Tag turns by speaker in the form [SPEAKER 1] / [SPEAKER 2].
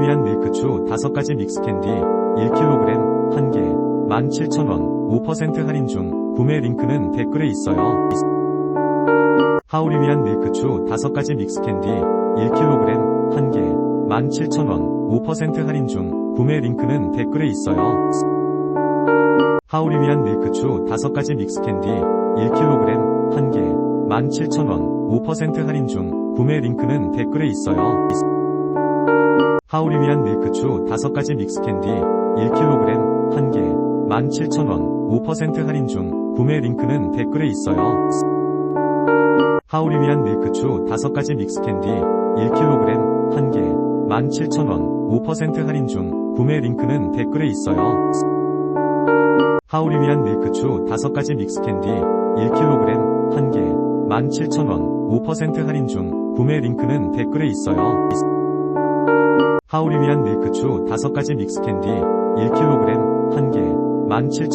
[SPEAKER 1] 위한 밀크추 5가지 믹스캔디 1kg 1개 17,000원 5% 할인 중 구매 링크는 댓글에 있어요. 위한 밀크추 5가지 믹스캔디 1kg 1개 17,000원 5% 할인 중 구매 링크는 댓글에 있어요. 위한 밀크추 5가지 믹스캔디 1kg 1개 17,000원 5% 할인 중 구매 링크는 댓글에 있어요. 위한 밀크추 5가지 믹스캔디 1kg 1개 17,000원 5% 할인 중 구매 링크는 댓글에 있어요. 위한 밀크추 5가지 믹스캔디 1kg 1개 17,000원 5% 할인 중 구매 링크는 댓글에 있어요. 위한 밀크추 5가지 믹스캔디 1kg 1개 17,000원 5% 할인 중 구매 링크는 댓글에 있어요. 하울이 위한 밀크추 5가지 믹스캔디 1kg 1개 17,000원